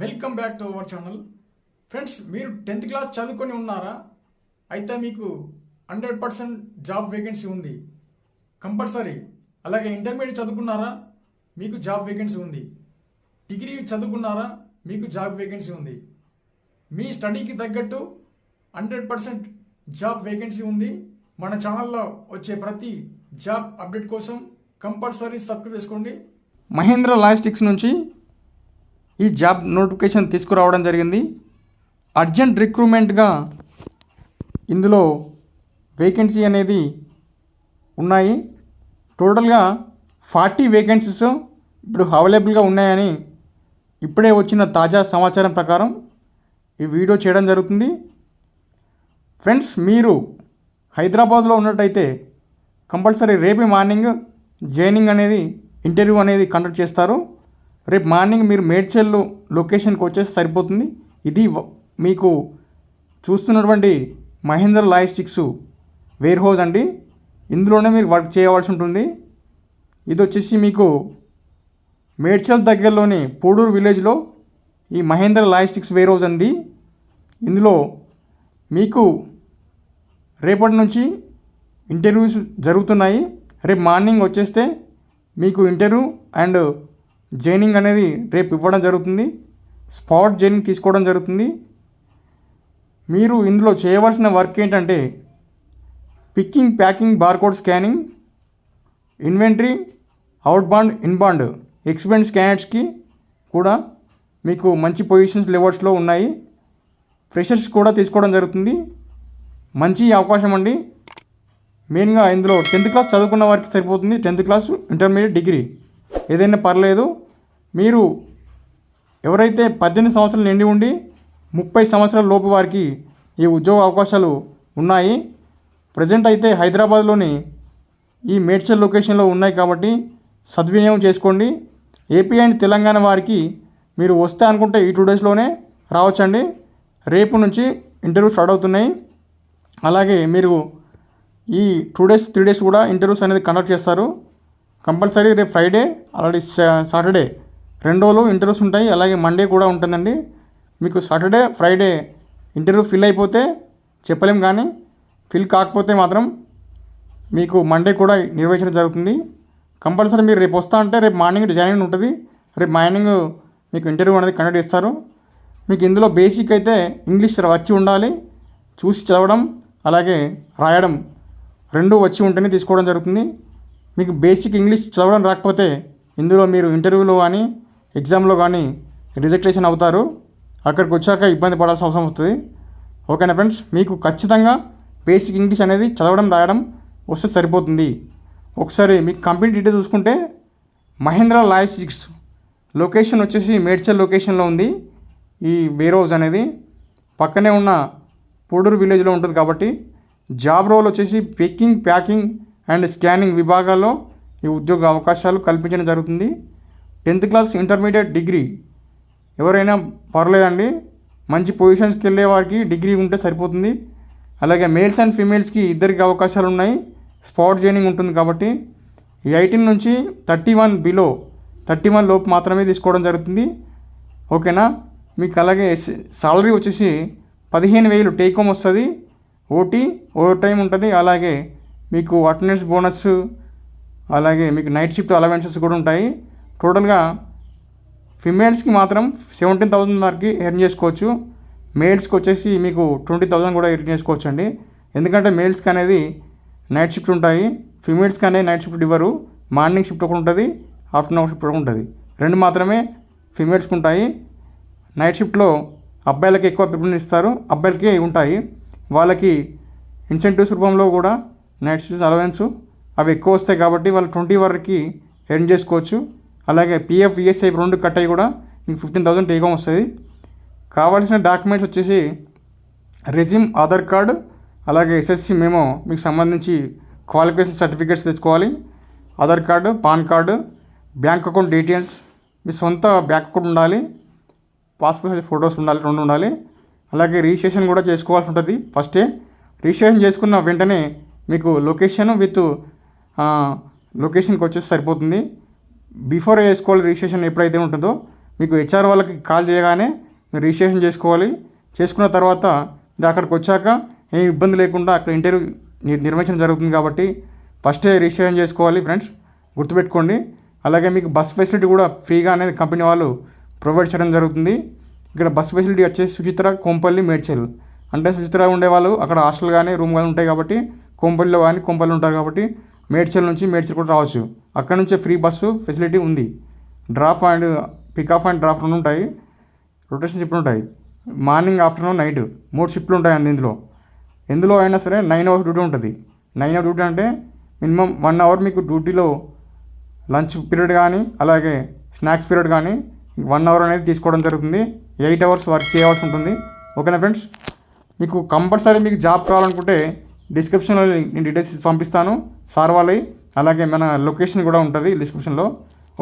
Welcome back to our channel friends మీరు tenth class చదువుకొని ఉన్నారా? అయితే మీకు హండ్రెడ్ పర్సెంట్ జాబ్ వేకెన్సీ ఉంది. కంపల్సరీ అలాగే ఇంటర్మీడియట్ చదువుకున్నారా? మీకు జాబ్ వేకెన్సీ ఉంది. డిగ్రీ చదువుకున్నారా? మీకు జాబ్ వేకెన్సీ ఉంది. మీ స్టడీకి తగ్గట్టు హండ్రెడ్ పర్సెంట్ జాబ్ వేకెన్సీ ఉంది. మన ఛానల్లో వచ్చే ప్రతి జాబ్ అప్డేట్ కోసం కంపల్సరీ సబ్స్క్రైబ్ చేసుకోండి. మహేంద్ర లాజిస్టిక్స్ నుంచి ఈ జాబ్ నోటిఫికేషన్ తీసుకురావడం జరిగింది. అర్జెంట్ రిక్రూట్మెంట్గా ఇందులో వేకెన్సీ అనేది ఉన్నాయి. టోటల్గా ఫార్టీ వేకెన్సీస్ ఇప్పుడు అవైలబుల్గా ఉన్నాయని ఇప్పుడే వచ్చిన తాజా సమాచారం ప్రకారం ఈ వీడియో చేయడం జరుగుతుంది. ఫ్రెండ్స్ మీరు హైదరాబాద్లో ఉన్నట్టయితే కంపల్సరీ రేపు మార్నింగ్ జాయినింగ్ అనేది ఇంటర్వ్యూ అనేది కండక్ట్ చేస్తారు. రేపు మార్నింగ్ మీరు మేడ్చల్ లొకేషన్కి వచ్చేసి సరిపోతుంది. ఇది మీకు చూస్తున్నటువంటి మహేంద్ర లాజిస్టిక్స్ వేర్ హౌస్ అండి. ఇందులోనే మీరు వర్క్ చేయవలసి ఉంటుంది. ఇది వచ్చేసి మీకు మేడ్చల్ దగ్గరలోని పూడూరు విలేజ్లో ఈ మహేంద్ర లాజిస్టిక్స్ వేర్ హౌస్ అంది ఇందులో మీకు రేపటి నుంచి ఇంటర్వ్యూస్ జరుగుతున్నాయి. రేపు మార్నింగ్ వచ్చేస్తే మీకు ఇంటర్వ్యూ అండ్ జైనింగ్ అనేది రేపు ఇవ్వడం జరుగుతుంది. స్పాట్ జైనింగ్ తీసుకోవడం జరుగుతుంది. మీరు ఇందులో చేయవలసిన వర్క్ ఏంటంటే picking packing barcode scanning inventory out bound inbound expense క్యాండిడేట్స్కి కూడా మీకు మంచి పొజిషన్స్ లెవెల్స్లో ఉన్నాయి. ఫ్రెషర్స్ కూడా తీసుకోవడం జరుగుతుంది. మంచి అవకాశం అండి. మెయిన్గా ఇందులో టెన్త్ క్లాస్ చదువుకున్న వారికి సరిపోతుంది. Tenth class intermediate degree. ఏదైనా పర్లేదు మీరు ఎవరైతే పద్దెనిమిది సంవత్సరాలు నిండి ఉండి ముప్పై సంవత్సరాల లోపు వారికి ఈ ఉద్యోగ అవకాశాలు ఉన్నాయి ప్రజెంట్ అయితే హైదరాబాద్లోని ఈ మేడ్చల్ లొకేషన్లో ఉన్నాయి కాబట్టి సద్వినియోగం చేసుకోండి. ఏపీ అండ్ తెలంగాణ వారికి మీరు వస్తే అనుకుంటే ఈ టూ డేస్లోనే రావచ్చండి. రేపు నుంచి ఇంటర్వ్యూ స్టార్ట్ అవుతున్నాయి. అలాగే మీరు ఈ టూ డేస్ త్రీ డేస్ కూడా ఇంటర్వ్యూస్ అనేది కండక్ట్ చేస్తారు. కంపల్సరీ రేపు ఫ్రైడే అలాగే సాటర్డే. రెండు రోజులు ఇంటర్వ్యూస్ ఉంటాయి అలాగే మండే కూడా ఉంటుందండి. మీకు సాటర్డే ఫ్రైడే ఇంటర్వ్యూ ఫిల్ అయిపోతే చెప్పలేం కానీ ఫిల్ కాకపోతే మాత్రం మీకు మండే కూడా నిర్వహించడం జరుగుతుంది. కంపల్సరీ మీరు రేపు వస్తా అంటే రేపు మార్నింగ్ జాయిన్ ఉంటుంది. రేపు మార్నింగ్ మీకు ఇంటర్వ్యూ అనేది కండక్ట్ చేస్తారు. మీకు ఇందులో బేసిక్ అయితే ఇంగ్లీష్ వచ్చి ఉండాలి చూసి చదవడం అలాగే రాయడం రెండు వచ్చి ఉంటేనే తీసుకోవడం జరుగుతుంది. మీకు బేసిక్ ఇంగ్లీష్ చదవడం రాకపోతే ఇందులో మీరు ఇంటర్వ్యూలో కానీ ఎగ్జామ్లో కానీ రిజెక్టేషన్ అవుతారు. అక్కడికి వచ్చాక ఇబ్బంది పడాల్సిన అవసరం వస్తుంది. ఓకేనా ఫ్రెండ్స్ మీకు ఖచ్చితంగా బేసిక్ ఇంగ్లీష్ అనేది చదవడం రాయడం వస్తే సరిపోతుంది. ఒకసారి మీకు కంపెనీ డీటెయిల్ చూసుకుంటే మహేంద్ర లాజిస్టిక్స్ లొకేషన్ వచ్చేసి మేడ్చల్ లొకేషన్లో ఉంది. ఈ వేర్ అనేది పక్కనే ఉన్న పూడూరు విలేజ్లో ఉంటుంది కాబట్టి జాబ్ రోల్ వచ్చేసి పికింగ్ ప్యాకింగ్ అండ్ స్కానింగ్ విభాగాల్లో ఈ ఉద్యోగ అవకాశాలు కల్పించడం జరుగుతుంది. టెన్త్ క్లాస్ ఇంటర్మీడియట్ డిగ్రీ ఎవరైనా పర్లేదండి మంచి పొజిషన్స్కి వెళ్ళే వారికి డిగ్రీ ఉంటే సరిపోతుంది. అలాగే మేల్స్ అండ్ ఫీమేల్స్కి ఇద్దరికి అవకాశాలు ఉన్నాయి స్పాట్ జైనింగ్ ఉంటుంది కాబట్టి. ఎయిటీన్ నుంచి thirty one below thirty one లోపు మాత్రమే తీసుకోవడం జరుగుతుంది. ఓకేనా? మీకు అలాగే సాలరీ వచ్చేసి పదిహేను వేలు టేక్ హోమ్ వస్తుంది ఓటీ ఓవర్ టైం ఉంటుంది అలాగే మీకు అటెండెన్స్ బోనస్ అలాగే మీకు నైట్ షిఫ్ట్ అలవెన్సెస్ కూడా ఉంటాయి. టోటల్గా ఫిమేల్స్కి మాత్రం సెవెంటీన్ థౌసండ్ వరకు ఎర్న్ చేసుకోవచ్చు. మేల్స్కి వచ్చేసి మీకు ట్వంటీ థౌసండ్ కూడా ఎర్న్ చేసుకోవచ్చు అండి ఎందుకంటే మేల్స్కి అనేది నైట్ షిఫ్ట్ ఉంటాయి. ఫిమేల్స్కి అనేది నైట్ షిఫ్ట్ ఇవ్వరు. మార్నింగ్ షిఫ్ట్ ఒకటి ఉంటుంది ఆఫ్టర్నూన్ షిఫ్ట్ ఒకటి ఉంటుంది. రెండు మాత్రమే ఫిమేల్స్కి ఉంటాయి. నైట్ షిఫ్ట్లో అబ్బాయిలకి ఎక్కువ ప్రిఫరెన్స్ ఇస్తారు. అబ్బాయిలకి ఉంటాయి. వాళ్ళకి ఇన్సెంటివ్స్ రూపంలో కూడా నైట్ షిఫ్ట్స్ అలవెన్స్. అవి ఎక్కువ వస్తాయి కాబట్టి వాళ్ళు ట్వంటీ వరకు ఎర్న్ చేసుకోవచ్చు. అలాగే పిఎఫ్ ఈఎస్ఐ రెండు కట్ అయ్యి కూడా మీకు ఫిఫ్టీన్ థౌసండ్ టేక్ హోమ్ వస్తుంది. కావాల్సిన డాక్యుమెంట్స్ వచ్చేసి రెజ్యూమ్ ఆధార్ కార్డు అలాగే ఎస్ఎస్సి మేము మీకు సంబంధించి క్వాలిఫికేషన్ సర్టిఫికేట్స్ తెచ్చుకోవాలి. Aadhaar card PAN card bank account details మీ సొంత బ్యాంక్ అకౌంట్ ఉండాలి. పాస్పోర్ట్ సైజ్ ఫొటోస్ ఉండాలి రెండు ఉండాలి. అలాగే రిజిస్ట్రేషన్ కూడా చేసుకోవాల్సి ఉంటుంది ఫస్టే. రిజిస్ట్రేషన్ చేసుకున్న వెంటనే మీకు లొకేషన్ విత్ లొకేషన్కి వచ్చేసి సరిపోతుంది. బిఫోర్ వేసుకోవాలి రిజిస్ట్రేషన్ ఎప్పుడైతే ఉంటుందో మీకు హెచ్ఆర్ వాళ్ళకి కాల్ చేయగానే మీరు రిజిస్ట్రేషన్ చేసుకోవాలి. చేసుకున్న తర్వాత అక్కడికి వచ్చాక ఏం ఇబ్బంది లేకుండా అక్కడ ఇంటర్వ్యూ నిర్వహించడం జరుగుతుంది కాబట్టి ఫస్టే రిజిస్ట్రేషన్ చేసుకోవాలి ఫ్రెండ్స్ గుర్తుపెట్టుకోండి. అలాగే మీకు బస్ ఫెసిలిటీ కూడా ఫ్రీగా అనేది కంపెనీ వాళ్ళు ప్రొవైడ్ చేయడం జరుగుతుంది. ఇక్కడ బస్ ఫెసిలిటీ వచ్చేసి సుచిత్ర కొంపల్లి మేడ్చల్. అంటే సుచిత్ర ఉండేవాళ్ళు అక్కడ హాస్టల్ కానీ రూమ్ కానీ ఉంటాయి కాబట్టి కొంపల్లిలో కానీ కొంపల్లి ఉంటారు కాబట్టి మేడ్చల్ నుంచి మేడ్చల్ కూడా రావచ్చు. అక్కడ నుంచే ఫ్రీ బస్సు ఫెసిలిటీ ఉంది. Drop and pickup and drop రెండు ఉంటాయి. రొటేషన్ షిఫ్ట్లు ఉంటాయి. మార్నింగ్ ఆఫ్టర్నూన్ నైట్ మూడు షిఫ్ట్లు ఉంటాయి అంది ఇందులో. ఎందులో అయినా సరే నైన్ అవర్స్ డ్యూటీ ఉంటుంది. నైన్ అవర్ డ్యూటీ అంటే మినిమం వన్ అవర్ మీకు డ్యూటీలో లంచ్ పీరియడ్ కానీ అలాగే స్నాక్స్ పీరియడ్ కానీ వన్ అవర్ అనేది తీసుకోవడం జరుగుతుంది. ఎయిట్ అవర్స్ వర్క్ చేయవలసి ఉంటుంది. ఓకేనా ఫ్రెండ్స్? మీకు కంపల్సరీ మీకు జాబ్ కావాలనుకుంటే డిస్క్రిప్షన్లో నేను డీటెయిల్స్ పంపిస్తాను. సార్ వాళ్ళవి అలాగే మన లొకేషన్ కూడా ఉంటుంది డిస్క్రిప్షన్లో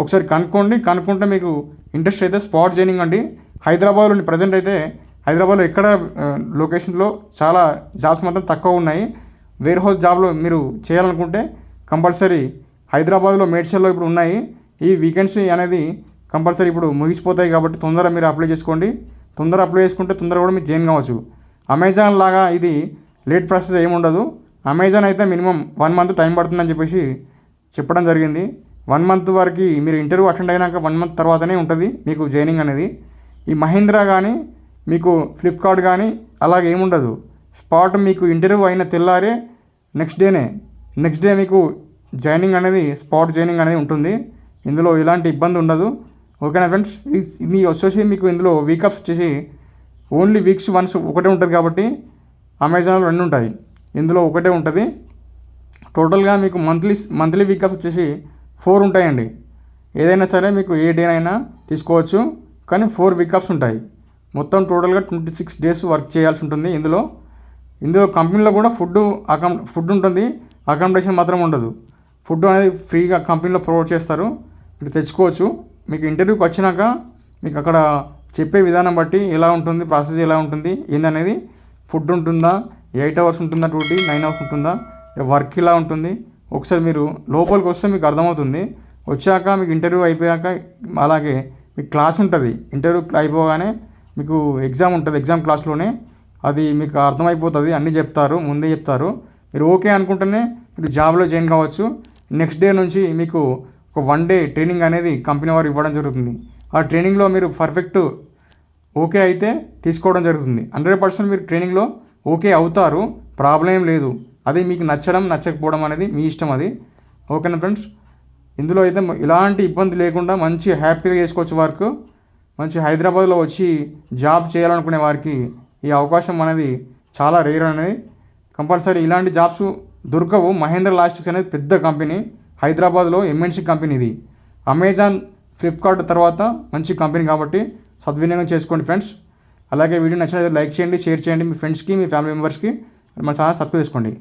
ఒకసారి కనుక్కోండి. కనుక్కుంటే మీకు ఇంట్రెస్ట్ అయితే స్పాట్ జాయినింగ్ అండి. హైదరాబాద్లో ప్రజెంట్ అయితే హైదరాబాద్లో ఎక్కడ లొకేషన్లో చాలా జాబ్స్ మాత్రం తక్కువ ఉన్నాయి. వేర్ హౌస్ జాబ్లో మీరు చేయాలనుకుంటే కంపల్సరీ హైదరాబాద్లో మేడ్చల్లో ఇప్పుడు ఉన్నాయి. ఈ వీకెండ్స్ అనేది కంపల్సరీ ఇప్పుడు ముగిసిపోతాయి కాబట్టి తొందరగా మీరు అప్లై చేసుకోండి. తొందరగా అప్లై చేసుకుంటే తొందరగా కూడా మీరు జాయిన్ కావచ్చు. అమెజాన్ లాగా ఇది లేట్ ప్రాసెస్ ఏముండదు. అమెజాన్ అయితే మినిమం వన్ మంత్ టైం పడుతుందని చెప్పేసి చెప్పడం జరిగింది. వన్ మంత్ వరకు మీరు ఇంటర్వ్యూ అటెండ్ అయినాక వన్ మంత్ తర్వాతనే ఉంటుంది మీకు జాయినింగ్ అనేది. ఈ మహీంద్రా కానీ మీకు ఫ్లిప్కార్ట్ కానీ అలాగే ఏముండదు. స్పాట్ మీకు ఇంటర్వ్యూ అయిన తెల్లారే నెక్స్ట్ డేనే నెక్స్ట్ డే మీకు జాయినింగ్ అనేది స్పాట్ జాయినింగ్ అనేది ఉంటుంది. ఇందులో ఎలాంటి ఇబ్బంది ఉండదు. ఓకేనా ఫ్రెండ్స్ ఇది వచ్చేసి మీకు ఇందులో వీకప్స్ వచ్చేసి ఓన్లీ వీక్స్ వన్స్ ఒకటే ఉంటుంది కాబట్టి అమెజాన్లో రెండు ఉంటాయి ఇందులో ఒకటే ఉంటుంది. టోటల్గా మీకు మంత్లీ మంత్లీ వీకప్స్ వచ్చేసి ఫోర్ ఉంటాయండి ఏదైనా సరే మీకు ఏ డే అయినా తీసుకోవచ్చు. కానీ ఫోర్ వీకప్స్ ఉంటాయి. మొత్తం టోటల్గా ట్వంటీ సిక్స్ డేస్ వర్క్ చేయాల్సి ఉంటుంది ఇందులో. ఇందులో కంపెనీలో కూడా ఫుడ్ అకామ్ ఫుడ్ ఉంటుంది. అకామిడేషన్ మాత్రం ఉండదు. ఫుడ్ అనేది ఫ్రీగా కంపెనీలో ప్రొవైడ్ చేస్తారు. మీరు తెచ్చుకోవచ్చు. మీకు ఇంటర్వ్యూకి వచ్చినాక మీకు అక్కడ చెప్పే విధానం బట్టి ఎలా ఉంటుంది ప్రాసెస్ ఎలా ఉంటుంది ఏందనేది ఫుడ్ ఉంటుందా? ఎయిట్ అవర్స్ ఉంటుందా డ్యూటీ? నైన్ అవర్స్ ఉంటుందా? వర్క్ ఇలా ఉంటుంది? ఒకసారి మీరు లోపలికి వస్తే మీకు అర్థమవుతుంది. వచ్చాక మీకు ఇంటర్వ్యూ అయిపోయాక అలాగే మీకు క్లాస్ ఉంటుంది. ఇంటర్వ్యూ అయిపోగానే మీకు ఎగ్జామ్ ఉంటుంది. ఎగ్జామ్ క్లాస్లోనే అది మీకు అర్థమైపోతుంది. అన్నీ చెప్తారు. ముందే చెప్తారు. మీరు ఓకే అనుకుంటేనే మీరు జాబ్లో జాయిన్ కావచ్చు. నెక్స్ట్ డే నుంచి మీకు ఒక వన్ డే ట్రైనింగ్ అనేది కంపెనీ వారు ఇవ్వడం జరుగుతుంది. ఆ ట్రైనింగ్లో మీరు పర్ఫెక్ట్ ఓకే అయితే తీసుకోవడం జరుగుతుంది. హండ్రెడ్ పర్సెంట్ మీరు ట్రైనింగ్లో ఓకే అవుతారు. ప్రాబ్లం ఏం లేదు. అది మీకు నచ్చడం నచ్చకపోవడం అనేది మీ ఇష్టం అది. ఓకేనా ఫ్రెండ్స్? ఇందులో అయితే ఎలాంటి ఇబ్బంది లేకుండా మంచి హ్యాపీగా చేసుకోవచ్చు వర్క్. మంచి హైదరాబాద్లో వచ్చి జాబ్ చేయాలనుకునే వారికి ఈ అవకాశం అనేది చాలా రేర్ అనేది. కంపల్సరీ ఇలాంటి జాబ్స్ దొరకవు. మహేంద్ర లాస్టిక్స్ అనేది పెద్ద కంపెనీ. హైదరాబాద్లో ఎంఎన్సీ కంపెనీ ఇది అమెజాన్ ఫ్లిప్కార్ట్ తర్వాత మంచి కంపెనీ కాబట్టి సద్వినియోగం చేసుకోండి ఫ్రెండ్స్. అలాగే వీడియో నచ్చినట్లయితే లైక్ చేయండి షేర్ చేయండి మీ ఫ్రెండ్స్కి మీ ఫ్యామిలీ మెంబర్స్కి. మన ఛానల్ సబ్స్క్రైబ్ చేసుకోండి.